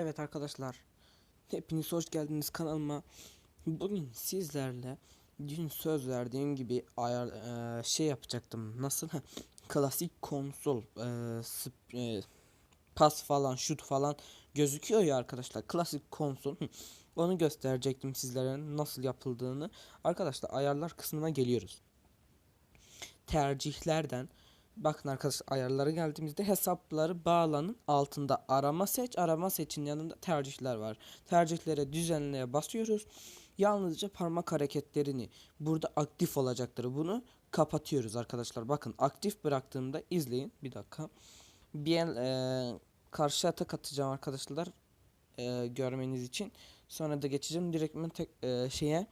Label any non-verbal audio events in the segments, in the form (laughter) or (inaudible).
Evet arkadaşlar, hepiniz hoş geldiniz kanalıma. Bugün sizlerle dün söz verdiğim gibi ayar eee, şey yapacaktım. Nasıl? Klasik konsol eee, sp- eee, pas falan, şut falan gözüküyor ya arkadaşlar. Klasik konsol. Onu gösterecektim sizlere nasıl yapıldığını. Arkadaşlar ayarlar kısmına geliyoruz. Tercihlerden Bakın arkadaşlar ayarlara geldiğimizde hesapları bağlanın altında arama seç arama seçin yanında tercihler var. Tercihlere düzenleye basıyoruz. Yalnızca parmak hareketlerini burada aktif olacaktır. Bunu kapatıyoruz arkadaşlar. Bakın aktif bıraktığımda izleyin. Bir dakika. Bir el eee, karşı atak atacağım arkadaşlar. eee, görmeniz için. Sonra da geçeceğim direktmen tek eee, şeye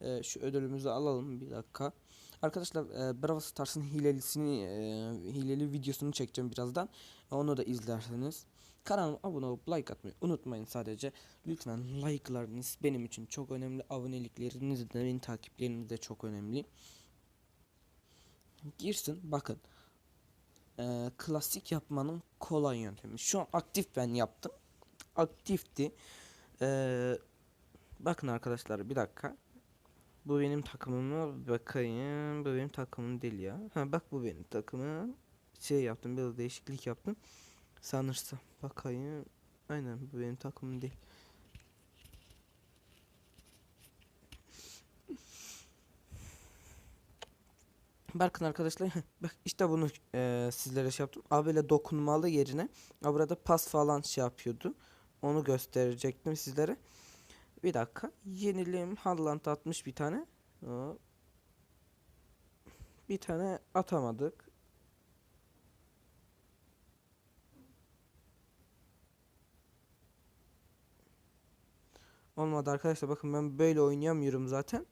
eee, şu ödülümüzü alalım bir dakika. Arkadaşlar e, Brawl Stars'ın hilelisini e, hileli videosunu çekeceğim birazdan. Onu da izlersiniz. Kanalıma abone olup like atmayı unutmayın sadece. Lütfen like'larınız benim için çok önemli. Abonelikleriniz de benim takipleriniz de çok önemli. Girsin bakın. E, klasik yapmanın kolay yöntemi. Şu an aktif ben yaptım. Aktifti. E, bakın arkadaşlar bir dakika. Bu benim takımıma bakayım. Bu benim takımım değil ya. Ha bak bu benim takımım. Şey yaptım biraz değişiklik yaptım. Sanırsam bakayım. Aynen bu benim takımım değil. Bakın arkadaşlar bak işte bunu eee, sizlere şey yaptım. Böyle dokunmalı yerine abi burada pas falan şey yapıyordu. Onu gösterecektim sizlere. Bir dakika. Yenilim Haaland atmış bir tane. Bir tane atamadık. Olmadı arkadaşlar bakın ben böyle oynayamıyorum zaten.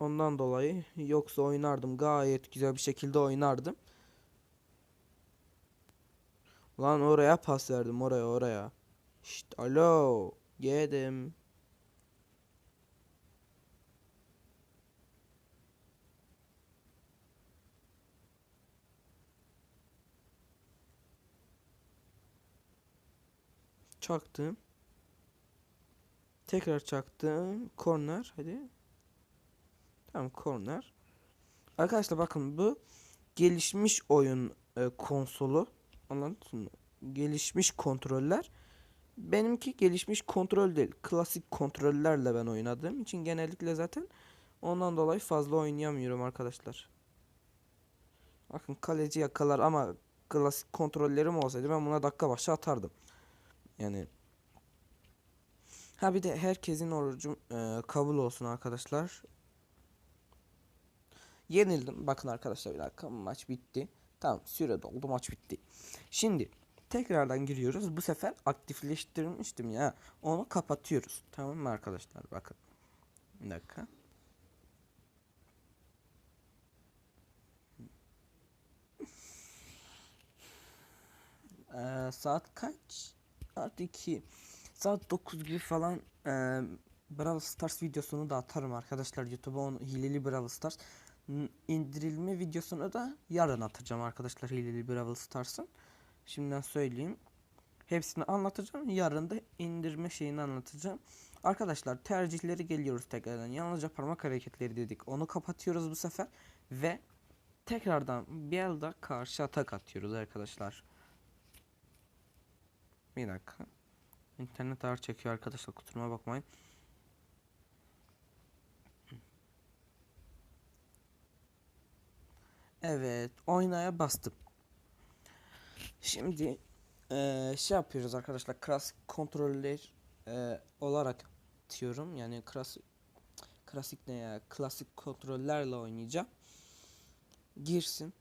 Ondan dolayı yoksa oynardım gayet güzel bir şekilde oynardım. Lan oraya pas verdim oraya oraya. Şşt alo. Yedim. Çaktım. Tekrar çaktım. Korner hadi. Tamam korner. Arkadaşlar bakın bu gelişmiş oyun e, konsolu. Anladın mı? Gelişmiş kontroller. Benimki gelişmiş kontrol değil. Klasik kontrollerle ben oynadığım için genellikle zaten ondan dolayı fazla oynayamıyorum arkadaşlar. Bakın kaleci yakalar ama klasik kontrollerim olsaydı ben buna dakika başı atardım. Yani Ha bir de herkesin orucu e, kabul olsun arkadaşlar. Yenildim. Bakın arkadaşlar bir dakika maç bitti. Tamam süre doldu maç bitti. Şimdi tekrardan giriyoruz. Bu sefer aktifleştirmiştim ya. Onu kapatıyoruz. Tamam mı arkadaşlar? Bakın. Bir dakika. Ee, saat kaç? Saat 2. Saat 9 gibi falan e, Brawl Stars videosunu da atarım arkadaşlar YouTube'a hileli Brawl Stars indirilme videosunu da yarın atacağım arkadaşlar hileli Brawl Stars'ın. Şimdiden söyleyeyim. Hepsini anlatacağım. Yarın da indirme şeyini anlatacağım. Arkadaşlar tercihleri geliyoruz tekrardan. Yalnızca parmak hareketleri dedik. Onu kapatıyoruz bu sefer ve tekrardan bir elde karşı atak atıyoruz arkadaşlar. Bir dakika. İnternet ağır çekiyor arkadaşlar kusuruma bakmayın. Evet oynaya bastım. Şimdi eee, şey yapıyoruz arkadaşlar klasik kontroller eee, olarak diyorum yani klasik klasik ne ya klasik kontrollerle oynayacağım. Girsin.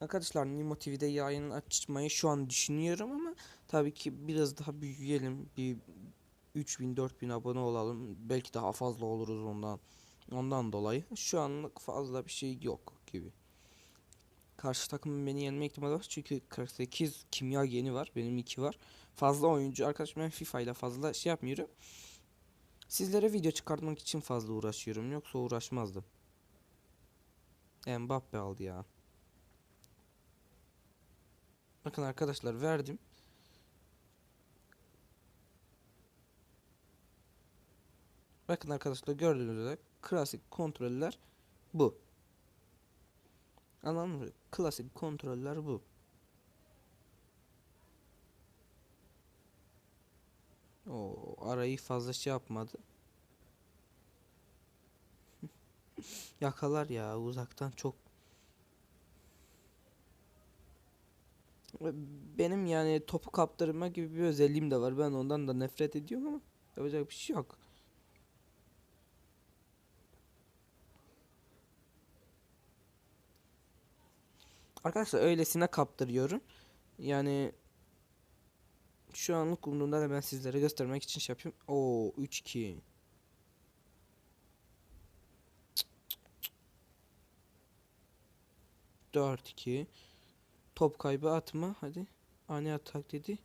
Arkadaşlar Nimo TV'de yayın açmayı şu an düşünüyorum ama tabii ki biraz daha büyüyelim. Bir 3000 4000 abone olalım. Belki daha fazla oluruz ondan. Ondan dolayı şu anlık fazla bir şey yok gibi. Karşı takımın beni yenme ihtimali var. Çünkü 48 kimya geni var. Benim 2 var. Fazla oyuncu. Arkadaşım ben FIFA ile fazla şey yapmıyorum. Sizlere video çıkartmak için fazla uğraşıyorum. Yoksa uğraşmazdım. Mbappe aldı ya. Bakın arkadaşlar verdim. Bakın arkadaşlar gördüğünüz üzere klasik kontroller bu. Anladın mı? Klasik kontroller bu. O arayı fazla şey yapmadı. (laughs) Yakalar ya uzaktan çok. Benim yani topu kaptırma gibi bir özelliğim de var. Ben ondan da nefret ediyorum ama yapacak bir şey yok. Arkadaşlar öylesine kaptırıyorum. Yani şu anlık umurumda da ben sizlere göstermek için şey yapıyorum. Oo 3-2. Dört iki. Top kaybı atma hadi. Ani atak dedi.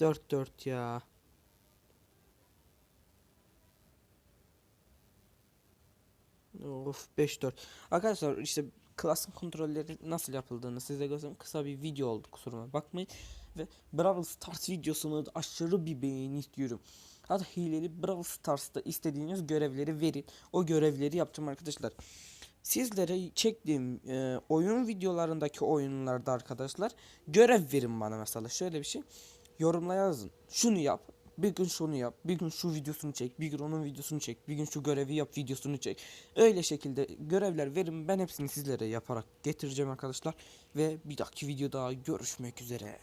Dört dört ya. Of 5-4. Arkadaşlar işte klasın kontrolleri nasıl yapıldığını size göstereyim. Kısa bir video oldu kusuruma bakmayın. Ve Brawl Stars videosunu da aşırı bir beğeni istiyorum. Hatta hileli Brawl Stars'ta istediğiniz görevleri verin. O görevleri yapacağım arkadaşlar. Sizlere çektiğim e, oyun videolarındaki oyunlarda arkadaşlar görev verin bana mesela. Şöyle bir şey. Yorumla yazın. Şunu yap. Bir gün şunu yap. Bir gün şu videosunu çek. Bir gün onun videosunu çek. Bir gün şu görevi yap videosunu çek. Öyle şekilde görevler verin. Ben hepsini sizlere yaparak getireceğim arkadaşlar. Ve bir dahaki videoda görüşmek üzere.